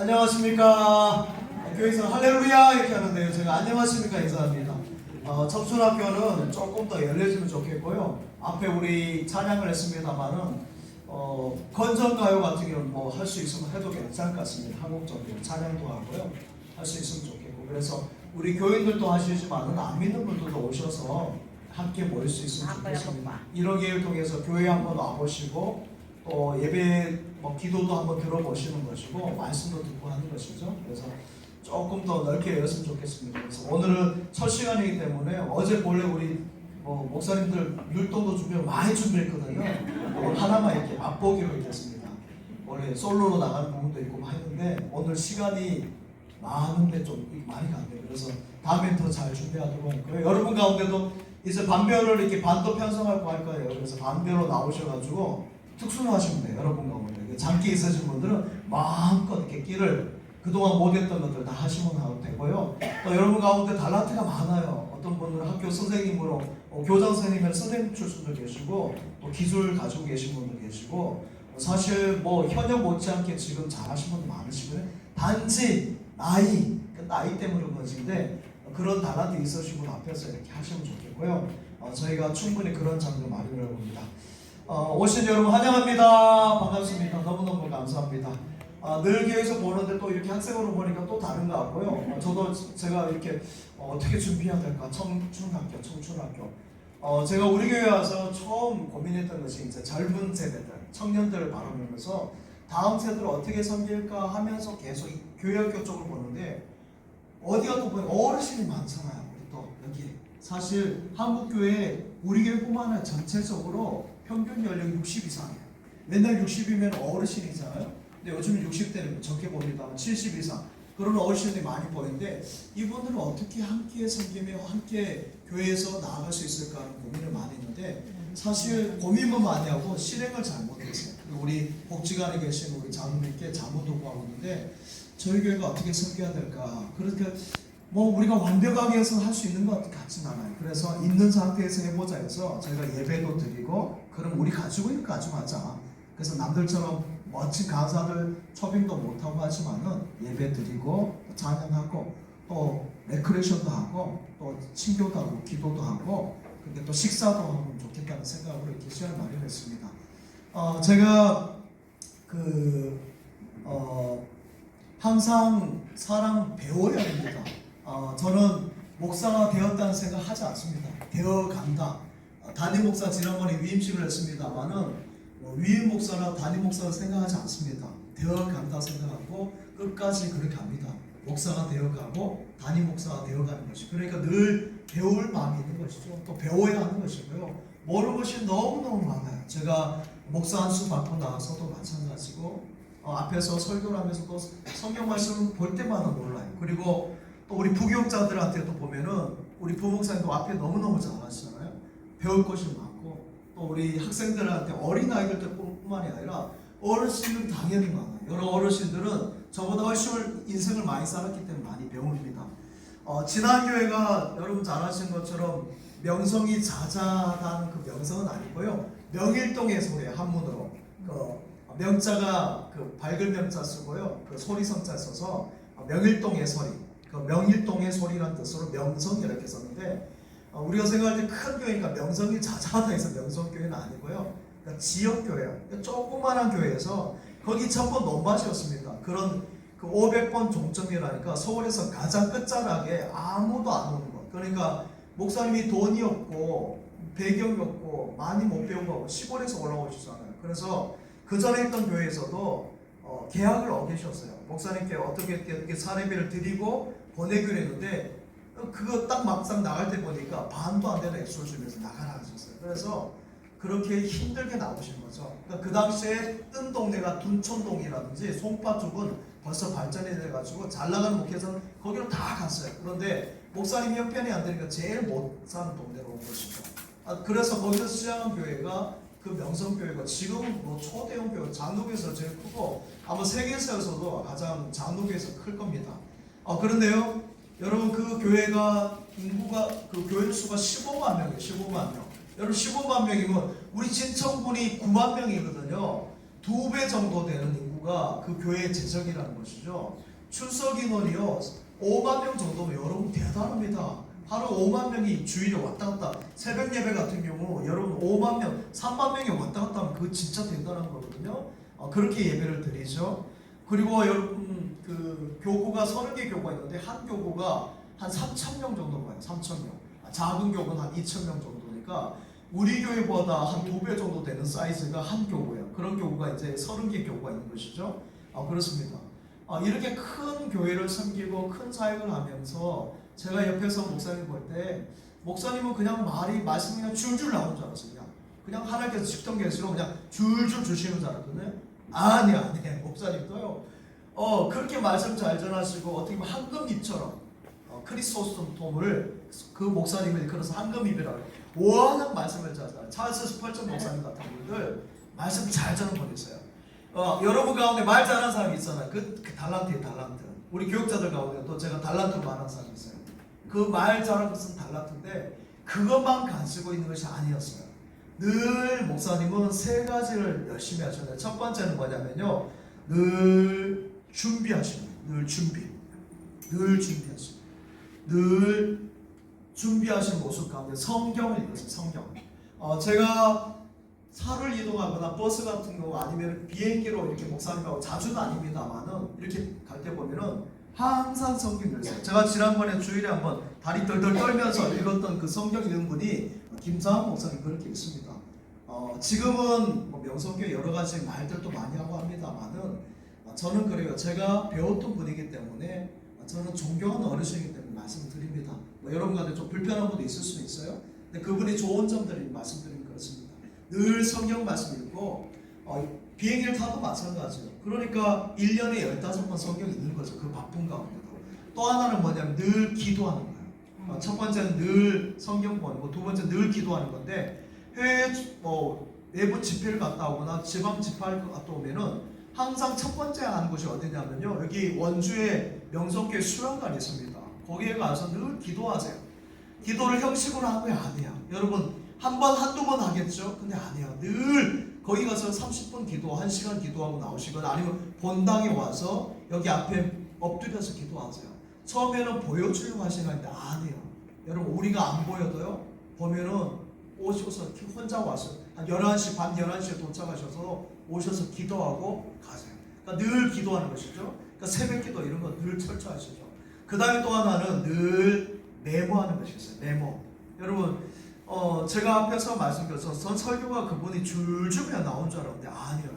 안녕하십니까. 교회에서 할렐루야 이렇게 하는데요. 제가 안녕하십니까 인사합니다. 어, 청춘학교는 조금 더 열려주면 좋겠고요. 앞에 우리 찬양을 했습니다만은 어, 건전가요 같은 경우는 뭐 할 수 있으면 해도 괜찮을 것 같습니다. 한국적으로 찬양도 하고요. 할 수 있으면 좋겠고 그래서 우리 교인들도 하시지만은 안 믿는 분들도 오셔서 함께 모일 수 있으면 좋겠습니다. 이런 기회를 통해서 교회 한번 와보시고 또 예배 뭐 기도도 한번 들어보시는 것이고 말씀도 듣고 하는 것이죠. 그래서 조금 더 넓게 열었으면 좋겠습니다. 그래서 오늘은 첫 시간이기 때문에 어제 본래 우리 뭐 목사님들 율동도 준비를 많이 준비했거든요. 오늘 하나만 이렇게 맛보기로 했습니다. 원래 솔로로 나가는 부분도 있고 뭐 했는데 오늘 시간이 많은데 좀 많이 간대요. 그래서 다음엔 더 잘 준비하도록 할 거예요. 여러분 가운데도 이제 반별을 이렇게 반도 편성하고 할 거예요. 그래서 반별로 나오셔가지고 특수로 하시면 돼요. 여러분 가운데 장기 있으신 분들은 마음껏 이렇게 끼를 그동안 못했던 것들 다 하시면 되고요. 또 여러분 가운데 달란트가 많아요. 어떤 분들은 학교 선생님으로 어, 교장 선생님이나 선생님 출신도 계시고 또 기술 가지고 계신 분도 계시고 사실 뭐 현역 못지않게 지금 잘하신 분들 많으시고요. 단지 나이 그 나이 때문에 그런 것인데 그런 달란트 있으신 분 앞에서 이렇게 하시면 좋겠고요. 어, 저희가 충분히 그런 장도 마련을 봅니다. 어, 오신 여러분 환영합니다. 너무너무 감사합니다. 아, 늘 교회에서 보는데 또 이렇게 학생으로 보니까 또 다른 것 같고요. 어, 저도 제가 이렇게 어, 떻게 준비해야 될까? 청춘학교, 청춘학교. 어, 제가 우리 교회 와서 처음 고민했던 것이 이제 젊은 세대들, 청년들을 바라보면서 다음 세대를 어떻게 섬길까 하면서 계속 이 교회학교 쪽을 보는데 어디 가도 보면 어르신이 많잖아요. 우리 또 여기 사실 한국 교회 우리 교회뿐만 아니라 전체적으로 평균 연령 60 이상이에요. 맨날 60이면 어르신이잖아요. 근데 요즘 60대는 적게 봅니다. 70 이상. 그런 어르신들이 많이 보이는데 이분들은 어떻게 함께 섬기며 함께 교회에서 나아갈 수 있을까 하는 고민을 많이 했는데 사실 고민만 많이 하고 실행을 잘 못했어요. 우리 복지관에 계신 우리 장로님께 자문 도 구하고 있는데 저희 교회가 어떻게 섬겨야 될까? 그렇게 뭐 우리가 완벽하게 해서 할 수 있는 것 같진 않아요. 그래서 있는 상태에서 해보자 해서 저희가 예배도 드리고 그럼 우리 가지고 있는 거 가지고 하자. 그래서 남들처럼 멋진 강사들 초빙도 못하고 하지만은 예배 드리고 또 찬양하고 또 레크레이션도 하고 또 친교도 하고 기도도 하고 근데 또 식사도 하면 좋겠다는 생각으로 이렇게 시간을 마련했습니다. 어, 제가 그 어, 항상 사람 배워야 됩니다. 어, 저는 목사가 되었다는 생각 하지 않습니다. 되어 간다. 어, 목사 지난번에 위임식을 했습니다만은 뭐 위임 목사나 담임 목사를 생각하지 않습니다. 되어 간다 생각하고 끝까지 그렇게 갑니다. 목사가 되어 가고 담임 목사가 되어 가는 것이 그러니까 늘 배울 마음이 있는 것이죠. 또 배워야 하는 것이고요. 모르는 것이 너무너무 많아요. 제가 목사 한 수 받고 나서도 마찬가지고 어, 앞에서 설교를 하면서 또 성경 말씀을 볼 때마다 놀라요. 그리고 또 우리 부교육자들한테도 보면은 우리 부목사님도 앞에 너무너무 잘하시잖아요. 배울 것이 또 우리 학생들한테 어린 아이들뿐만이 아니라 어르신들 당연히 많아요. 여러 어르신들은 저보다 훨씬 인생을 많이 살았기 때문에 많이 배웁니다. 어, 지난 교회가 여러분 잘 아시는 것처럼 명성이 자자한 그 명성은 아니고요. 명일동의 소리 한문으로 그 명자가 그 밝을 명자 쓰고요. 그 소리 성자 써서 명일동의 소리. 그 명일동의 소리라는 뜻으로 명성 이렇게 썼는데 어, 우리가 생각할 때 큰 교회니까 명성이 자자하다 해서 명성교회는 아니고요. 그러니까 지역교회요. 그러니까 조그마한 교회에서 거기 전부 논밭이었습니다. 그런 그 500번 종점이라니까 서울에서 가장 끝자락에 아무도 안 오는 것. 그러니까 목사님이 돈이 없고 배경이 없고 많이 못 배운 거고 시골에서 올라오시잖아요. 그래서 그 전에 있던 교회에서도 어, 계약을 어기셨어요. 목사님께 어떻게 이렇게 사례비를 드리고 보내기로 했는데 그거 딱 막상 나갈 때 보니까 반도 안 되는 액수를 주면서 나가라 하셨어요. 그래서 그렇게 힘들게 나오신 거죠. 그러니까 그 당시에 뜬 동네가 둔촌동이라든지 송파 쪽은 벌써 발전이 돼가지고 잘 나가는 목회자는 거기로 다 갔어요. 그런데 목사님 형편이 안 되니까 제일 못 사는 동네로 온 것이죠. 아, 그래서 거기서 시작한 교회가 그 명성교회가 지금 뭐 초대형 교회 장로교에서 제일 크고 아마 세계에서도 가장 장로교에서 클 겁니다. 아, 그런데요, 여러분 그 교회가 인구가 그 교회 수가 15만 명이에요. 15만 명. 여러분 15만 명이면 우리 진천군이 9만 명이거든요. 두 배 정도 되는 인구가 그 교회의 재정이라는 것이죠. 출석 인원이요 5만 명 정도면 여러분 대단합니다. 하루 5만 명이 주일에 왔다 갔다 새벽 예배 같은 경우 여러분 5만 명, 3만 명이 왔다 갔다 하면 그거 진짜 대단한 거거든요. 어, 그렇게 예배를 드리죠. 그리고 여러분 그 교구가 30개 교구가 있는데 한 교구가 한 3천 명 정도 가요. 3천 명. 아, 작은 교구는 한 2천 명 정도니까 우리 교회보다 한 두 배 정도 되는 사이즈가 한 교구예요. 그런 교구가 이제 30개 교구가 있는 것이죠. 아, 그렇습니다. 아, 이렇게 큰 교회를 섬기고 큰 사역을 하면서 제가 옆에서 목사님 볼 때 목사님은 그냥 말이 말씀이 그냥 줄줄 나오는 줄 알았어요. 그냥, 그냥 하나님께서 직통 계시로 그냥 줄줄 주시는 줄 알았거든요. 아니 아니 목사님도요. 어 그렇게 말씀 잘 전하시고 어떻게 보면 황금잎처럼 어, 크리스토스톰을 그 목사님을 그래서 황금잎이라고. 워낙 말씀을 잘 전하. 찰스 스펄전 목사님 같은 분들 말씀 잘 전하보내세요. 어, 여러분 가운데 말 잘하는 사람이 있잖아요. 그, 그 달란트예요, 달란트. 우리 교육자들 가운데 또 제가 달란트 말하는 사람이 있어요. 그 말 잘하는 것은 달란트인데 그것만 가지고 있는 것이 아니었어요. 늘 목사님은 세 가지를 열심히 하셨는데 첫 번째는 뭐냐면요. 늘 준비하시는 거예요. 늘 준비. 늘 준비하시는. 늘 준비하신 모습 가운데 성경을 읽으세요. 성경. 어, 제가 차를 이동하거나 버스 같은 경우 아니면 비행기로 이렇게 목사님하고 자주는 아닙니다만은 이렇게 갈 때 보면은 항상 성경 읽으세요. 제가 지난번에 주일에 한번 다리 덜덜 떨면서 읽었던 그 성경 읽은 분이 김사한 목사님 그렇게 있습니다. 어, 지금은 뭐 명성교 여러 가지 말들도 많이 하고 합니다만은 어, 저는 그래요. 제가 배웠던 분이기 때문에 어, 저는 존경하는 어르신이기 때문에 말씀드립니다. 뭐 여러분한테 좀 불편한 분도 있을 수 있어요. 근데 그분이 좋은 점들을 말씀드리면 그렇습니다. 늘 성경 말씀 읽고 어, 비행기를 타도 마찬가지예요. 그러니까 1년에 15번 성경 읽는 거죠. 그 바쁜 가운데도. 또 하나는 뭐냐면 늘 기도하는 거예요. 어, 첫 번째는 늘 성경 보는 거, 두 번째 늘 기도하는 건데 해외 뭐 외부 집회를 갔다 오거나 지방 집회를 갔다 오면은 항상 첫 번째 하는 곳이 어디냐면요. 여기 원주에 명성교회 수련관이 있습니다. 거기에 가서 늘 기도하세요. 기도를 형식으로 하고요, 안 해요. 여러분 한 번, 한두 번 하겠죠? 근데 안 해요. 늘 거기 가서 30분 기도, 1시간 기도하고 나오시거나 아니면 본당에 와서 여기 앞에 엎드려서 기도하세요. 처음에는 보여주려고 하시는데 아니에요. 여러분 우리가 안 보여도요. 보면은 오셔서 혼자 와서 한 11시 반 11시에 도착하셔서 오셔서 기도하고 가세요. 그러니까 늘 기도하는 것이죠. 그러니까 새벽 기도 이런 거 늘 철저하시죠. 그 다음에 또 하나는 늘 메모하는 것이 있어요. 메모. 여러분 어, 제가 앞에서 말씀드렸죠. 전 설교가 그분이 줄줄면 나온 줄 알았는데 아니요.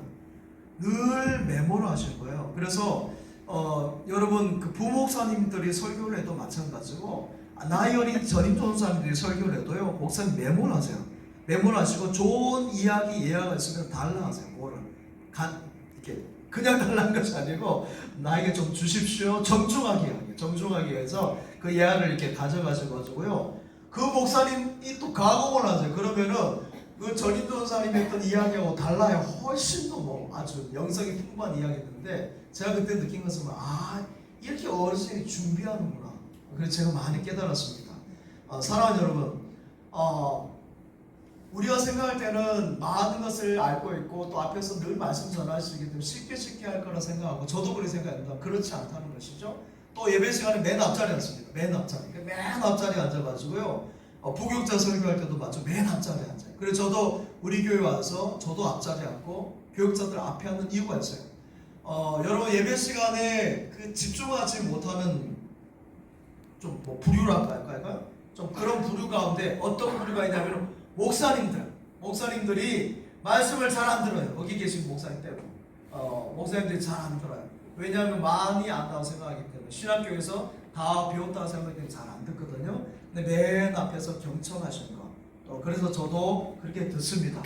늘 메모를 하실 거예요. 그래서 어, 여러분 그 부목사님들이 설교를 해도 마찬가지고 아, 나이 어린 전임 전사님들이 설교를 해도요. 목사님 메모를 하세요. 메모를 하시고 좋은 이야기 예화가 있으면 달라 하세요. 간 이렇게 그냥 달라는 것이 아니고 나에게 좀 주십시오. 정중하게 하게 정중하게 해서 그 예화를 이렇게 가져가셔가지고요. 그 목사님이 또 가공을 하세요. 그러면은 그 전임 전사님이 했던 이야기하고 달라요. 훨씬 더 뭐 아주 영성이 풍부한 이야기였는데 제가 그때 느낀 것은 아 이렇게 어르신이 준비하는구나. 그래서 제가 많이 깨달았습니다. 어, 사랑하는 여러분, 어, 우리가 생각할 때는 많은 것을 알고 있고 또 앞에서 늘 말씀 전하시기 때문에 쉽게 쉽게 할 거라 생각하고 저도 그렇게 생각합니다. 그렇지 않다는 것이죠. 또 예배 시간에 맨 앞자리 앉습니다. 맨 앞자리. 맨 앞자리에 앉아가지고요. 어, 부교육자 설교할 때도 맞죠. 맨 앞자리에 앉아요. 그래서 저도 우리 교회 와서 저도 앞자리에 앉고 교육자들 앞에 앉는 이유가 있어요. 어, 여러분 예배 시간에 그 집중하지 못하는 좀 뭐 부류랄까 할까요? 좀 그런 부류 가운데 어떤 부류가 있냐면 목사님들, 목사님들이 말씀을 잘 안 들어요. 여기 계신 목사님 때문에. 어, 목사님들이 잘 안 들어요. 왜냐하면 많이 안다고 생각하기 때문에 신학교에서 다 배웠다고 생각하기 때문에 잘안 듣거든요. 근데 맨 앞에서 경청하시는 거. 또 그래서 저도 그렇게 듣습니다.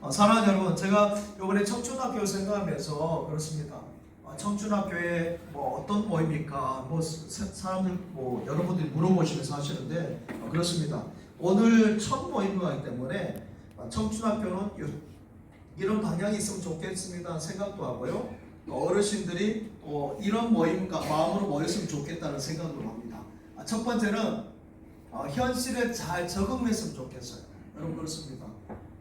어, 사랑하는 여러분, 제가 이번에 청춘학교 생각하면서 그렇습니다. 어, 청춘학교에 뭐 어떤 모임입니까? 뭐 사- 사람들 뭐 여러분들이 물어보시면서 하시는데 어, 그렇습니다. 오늘 첫 모임이기 때문에 어, 청춘학교는 요- 이런 방향이 있으면 좋겠습니다 생각도 하고요. 또 어르신들이 또 이런 모임과 마음으로 모였으면 좋겠다는 생각도 합니다. 아, 첫 번째는 어, 현실에 잘 적응했으면 좋겠어요. 여러분 그렇습니다.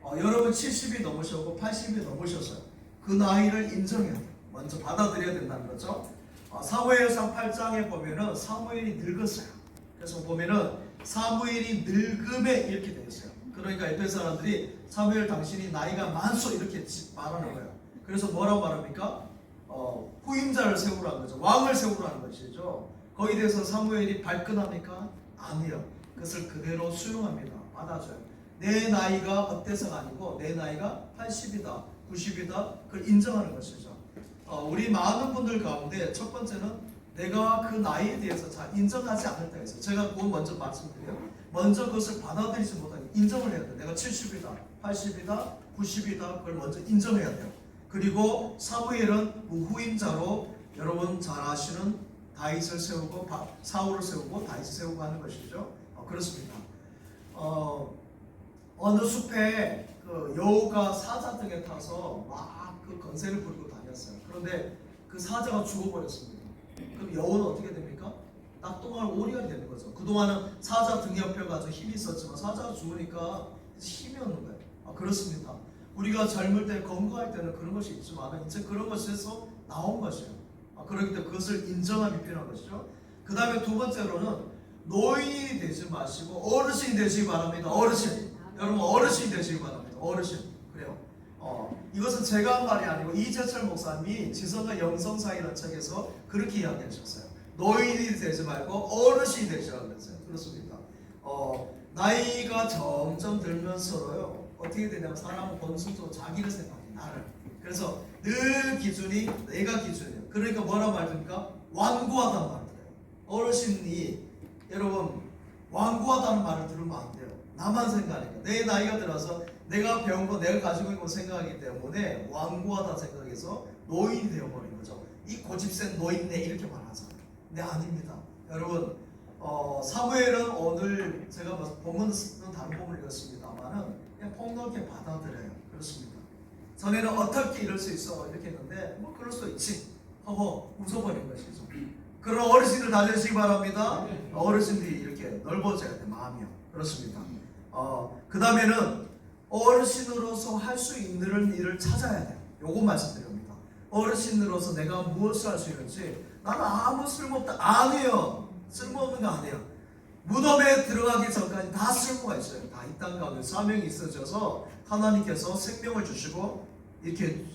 어, 여러분 70이 넘으셨고 80이 넘으셨어요. 그 나이를 인정해야 돼요. 먼저 받아들여야 된다는 거죠. 어, 사무엘상 8장에 보면은 사무엘이 늙었어요. 그래서 보면은 사무엘이 늙음에 이렇게 되어 있어요. 그러니까 에페소 사람들이 사무엘 당신이 나이가 많소 이렇게 지- 말하는 거예요. 그래서 뭐라고 말합니까? 어, 후임자를 세우라는 거죠. 왕을 세우라는 것이죠. 거기에 대해서 사무엘이 발끈합니까? 아니요. 그것을 그대로 수용합니다. 받아줘요. 내 나이가 어때서가 아니고 내 나이가 80이다, 90이다 그걸 인정하는 것이죠. 어, 우리 많은 분들 가운데 첫 번째는 내가 그 나이에 대해서 잘 인정하지 때가 있어요. 제가 그건 먼저 말씀드려요. 먼저 그것을 받아들이지 못하고 인정을 해야 돼요. 내가 70이다, 80이다, 90이다 그걸 먼저 인정해야 돼요. 그리고 사무엘은 후임자로 여러분 잘 아시는 다윗을 세우고 바- 사울을 세우고 다윗을 세우고 하는 것이죠. 어, 그렇습니다. 어, 어느 숲에 그 여우가 사자 등에 타서 막 그 건세를 부리고 다녔어요. 그런데 그 사자가 죽어버렸습니다. 그럼 여우는 어떻게 됩니까? 낙동할 오리가 되는 거죠. 그동안은 사자 등 옆에 가서 힘이 있었지만 사자가 죽으니까 힘이 없는 거예요. 아, 그렇습니다. 우리가 젊을 때 건강할 때는 그런 것이 있지만 이제 그런 것에서 나온 것이에요. 아, 그렇기 때문에 그것을 인정함이 필요한 것이죠. 그 다음에 두 번째로는 노인이 되지 마시고 어르신이 되시기 바랍니다. 어르신. 여러분 어르신이 되시기 바랍니다. 어르신. 그래요. 어, 이것은 제가 한 말이 아니고 이재철 목사님이 지성과 영성사이라는 책에서 그렇게 이야기하셨어요. 노인이 되지 말고 어르신이 되시라고 그랬어요. 그렇습니다. 어, 나이가 점점 들면서로요. 어떻게 되냐면 사람은 본능적으로 자기를 생각해 나를. 그래서 늘 기준이 내가 기준이에요. 그러니까 뭐라 말입니까? 완고하다는 말을 들어요. 어르신이 여러분 완고하다는 말을 들으면 안 돼요. 나만 생각하니까 내 나이가 들어서 내가 배운 거 내가 가지고 있는 거 생각하기 때문에 완고하다 생각해서 노인이 되어버린 거죠. 이 고집센 노인네 이렇게 말하잖아요. 근데 아닙니다. 여러분 어, 사무엘은 오늘 제가 뭐 다른 본문을 읽었습니다만은 그냥 폭넓게 받아들여요. 그렇습니다. 전에는 어떻게 이럴 수 있어 이렇게 했는데 뭐 그럴 수 있지 하고 웃어버린 것이죠. 그런 어르신들 다되시기 바랍니다. 어르신들이 이렇게 넓어져야 돼 마음이요. 그렇습니다. 어, 그 다음에는 어르신으로서 할 수 있는 일을 찾아야 돼요. 요거 말씀드립니다. 어르신으로서 내가 무엇을 할 수 있는지 나는 아무 쓸모없다. 아니에요. 쓸모없는 거 아니에요. 무덤에 들어가기 전까지 다 쓸모가 있어요. 다 이 땅 가운데 사명이 있어져서 하나님께서 생명을 주시고 이렇게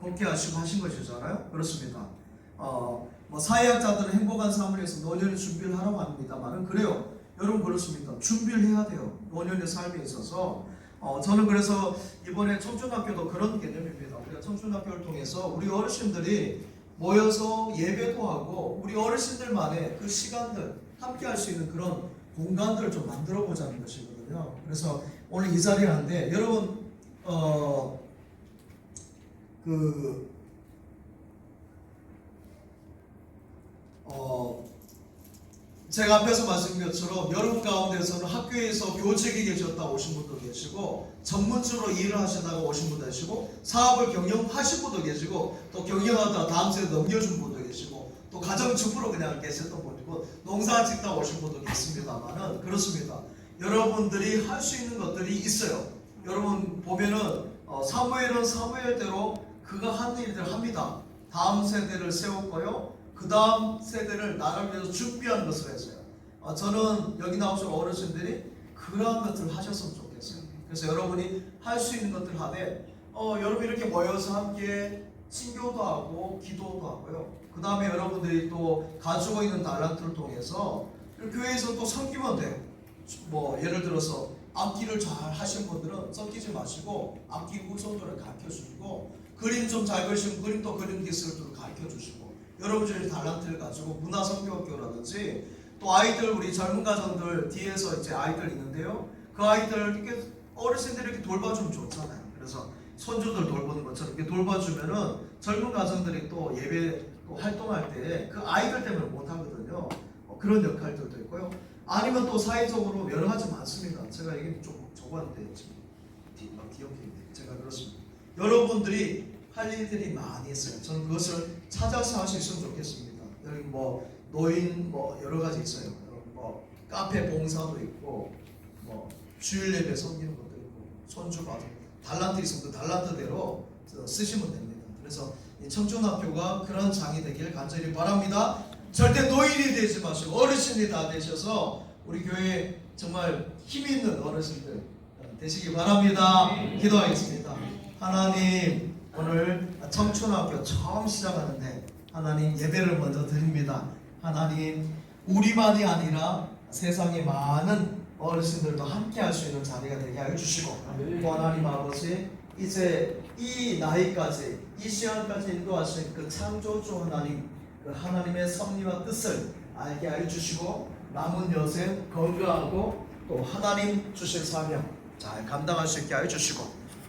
걷게 하시고 하신 것이잖아요. 그렇습니다. 어, 뭐 사회학자들은 행복한 삶을 위해서 노년의 준비를 하라고 합니다만은 그래요. 여러분 그렇습니다. 준비를 해야 돼요. 노년의 삶에 있어서 어, 저는 그래서 이번에 청춘학교도 그런 개념입니다. 우리가 청춘학교를 통해서 우리 어르신들이 모여서 예배도 하고 우리 어르신들만의 그 시간들 함께 할 수 있는 그런 공간들을 좀 만들어 보자는 것이거든요. 그래서 오늘 이 자리에 하는데 여러분 어 그 어, 제가 앞에서 말씀드린 것처럼 여러분 가운데서는 학교에서 교직에 계셨다 오신 분도 계시고 전문적으로 일을 하시다가 오신 분도 계시고 사업을 경영하신 분도 계시고 또 경영하다 다음 세대 넘겨준 분도 계시고 또 가정주부로 그냥 계셨던 분도 있고 농사 짓다 오신 분도 계십니다만은 그렇습니다. 여러분들이 할 수 있는 것들이 있어요. 여러분 보면은 어, 사무엘은 사무엘대로 그가 한 일들 합니다. 다음 세대를 세웠고요. 그 다음 세대를 나를 위해서 준비한 것을 했어요. 어, 저는 여기 나오신 어르신들이 그러한 것들을 하셨으면 좋겠어요. 그래서 여러분이 할 수 있는 것들 하되 어, 여러분 이렇게 모여서 함께 신교도 하고 기도도 하고요. 그 다음에 여러분들이 또 가지고 있는 달란트를 통해서 교회에서 또 섬기면 돼요. 뭐 예를 들어서 악기를 잘 하시는 분들은 섞이지 마시고 악기 후손들을 가르쳐 주시고 그림 좀 잘 그리시면 그림도 그림 기술도 가르쳐 주시고 여러분들이 달란트를 가지고 문화 성교학교라든지 또 아이들 우리 젊은 가정들 뒤에서 이제 아이들 있는데요. 그 아이들 이렇게 어르신들이 이렇게 돌봐주면 좋잖아요. 그래서 손주들 돌보는 것처럼 이렇게 돌봐주면은 젊은 가정들이 또 예배 또 활동할 때 그 아이들 때문에 못 하거든요. 어, 그런 역할들도 있고요. 아니면 또 사회적으로 여러 가지 많습니다. 제가 얘기 좀 적었는데 지금 뒤- 막 기억해 제가 그렇습니다. 여러분들이 할 일들이 많이 있어요. 저는 그것을 찾아서 할 수 있으면 좋겠습니다. 여기 뭐 노인 뭐 여러 가지 있어요. 뭐 카페 봉사도 있고 뭐 주일 예배 섬기는 것도 있고 손주 받은 달란트 있으면 그 달란트대로 쓰시면 됩니다. 그래서 이 청춘학교가 그런 장이 되길 간절히 바랍니다. 절대 노인이 되지 마시고 어르신이 다 되셔서 우리 교회 정말 힘 있는 어르신들 되시기 바랍니다. 기도하겠습니다. 하나님 오늘 청춘학교 처음 시작하는데 하나님 예배를 먼저 드립니다. 하나님 우리만이 아니라 세상의 많은 어르신들도 함께 할 수 있는 자리가 되게 하여 주시고 또 하나님 아버지 이제 이 나이까지 이 시간까지 인도하신 그 창조주 하나님 그 하나님의 섭리와 뜻을 알게 하여 주시고 남은 여생 건강하고 또 하나님 주신 사명 잘 감당할 수 있게 하여 주시고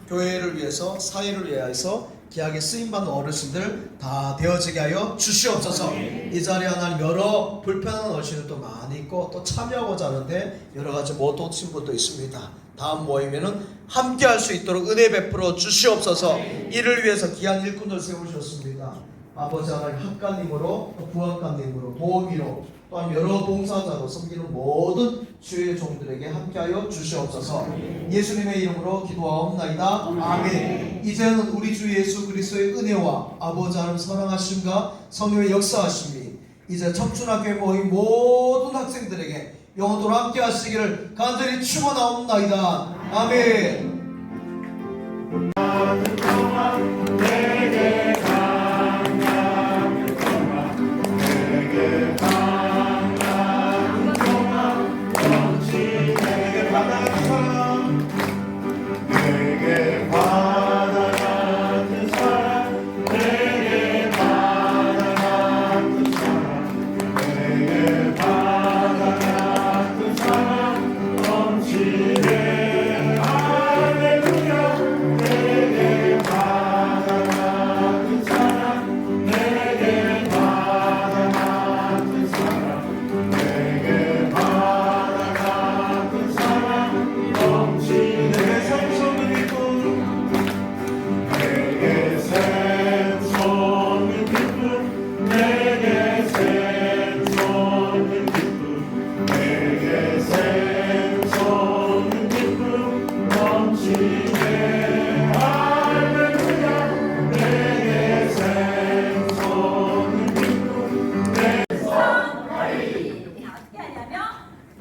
교회를 위해서 사회를 위해서 귀하게 쓰임받는 어르신들 다 되어지게 하여 주시옵소서. 이 자리에 하나님 여러 불편한 어르신들도 많이 있고 또 참여하고자 하는데 여러 가지 못 오신 분도 있습니다. 다음 모임에는 함께 할 수 있도록 은혜 베풀어 주시옵소서. 이를 위해서 귀한 일꾼을 세우셨습니다. 아버지 하나님 학관님으로 또 부학관님으로 도우미로 또한 여러 봉사자로 섬기는 모든 주의 종들에게 함께하여 주시옵소서. 예수님의 이름으로 기도하옵나이다. 아멘. 이제는 우리 주 예수 그리스도의 은혜와 아버지 하나님 사랑하심과 성령의 역사하심이 이제 청춘학교에 모인 모든 학생들에게 영원토록 함께 하시기를 간절히 축원하옵나이다. 아멘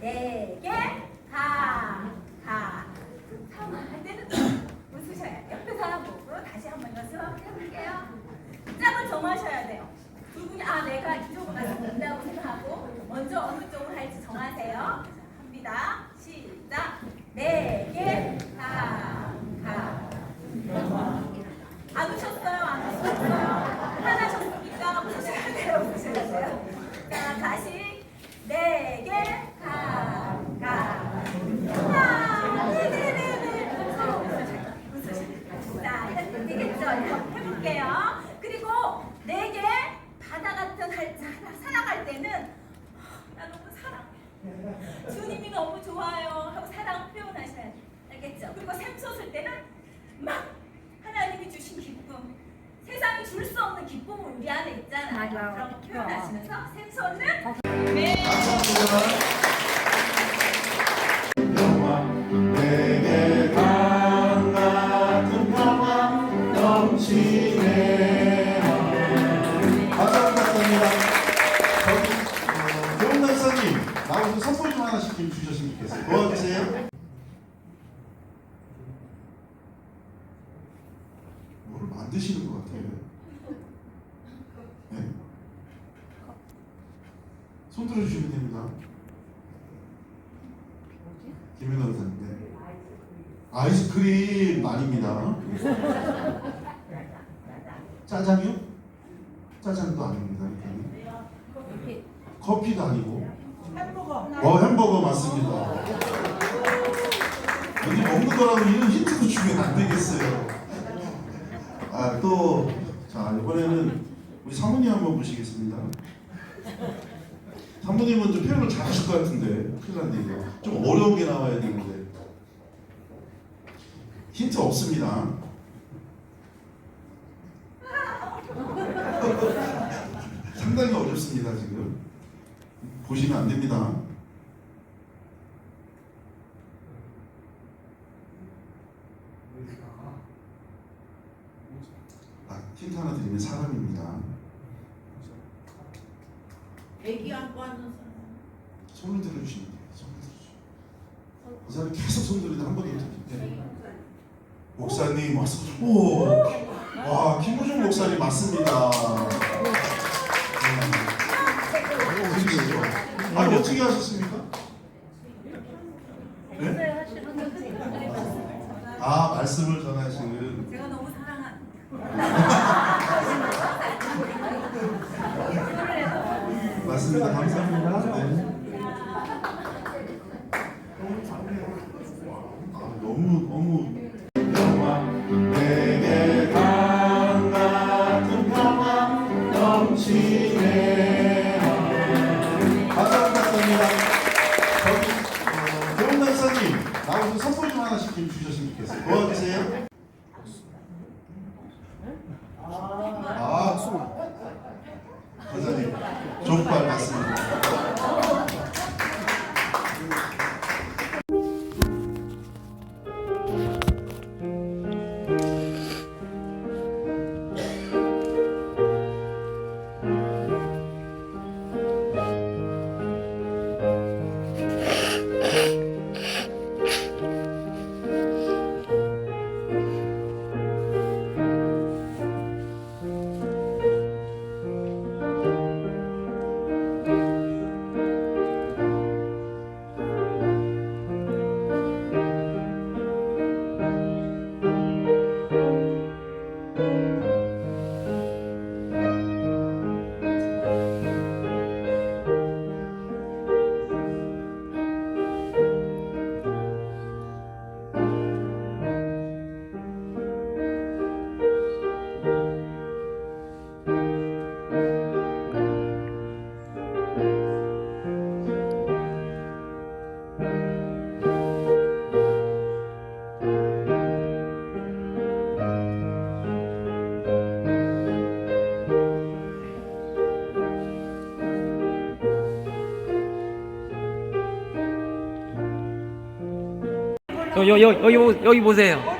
내게 가, 가. 처음 할 때는 웃으셔야 돼요. 옆에 사람 보고 다시 한번 연습해볼게요. 짝을 정하셔야 돼요. 두 분이 아 내가 이쪽으로 가서 본다고 생각하고 먼저 어느 쪽으로 할지 정하세요. 합니다. 시작. 내게 가, 가. 안 오셨어요? 안 오셨어요? 화나셨습니까? 보셔야 돼요. 보셔야 돼요. 자, 다시. 네개 각각 와 네네네네 웃으시면 자 일단 되겠죠 해볼게요. 그리고 네 개 바다 같은 할, 사랑할 때는 나 너무 사랑해. 주님이 너무 좋아요. 하고 사랑 표현하셔야 돼. 알겠죠? 그리고 샘 솟을 때는 막 하나님이 주신 기쁨. 줄 수 없는 기쁨을 우리 안에 있잖아요. 맞아요. 그런 거 표현하시면서 샘솟는 평화 짜장이요? 짜장도 아닙니다 일단은. 커피도 아니고. 햄버거 어 햄버거 맞습니다. 여기 먹는 거라고 이런 힌트도 주면 안 되겠어요. 아 또 자 이번에는 우리 사모님 한번 보시겠습니다. 사모님은 좀 표현을 잘 하실 것 같은데 큰일 났네 이거 좀 어려운 게 나와야 되는데. 힌트 없습니다 상당히 어렵습니다 지금. 보시면 안 됩니다. 아, 힌트 하나 드리면 사람입니다. 애기 안고 앉은 사람. 손을 들어주시면 돼요. 손을 들어주시면. 이 사람이 계속 손 들이는데 한 번도 못 들리는데 목사님. 와서 오, 와 김우중 목사님 맞습니다. 어떻게 하셨습니까? 여, 여, 여, 여기, 보- 여기 보세요.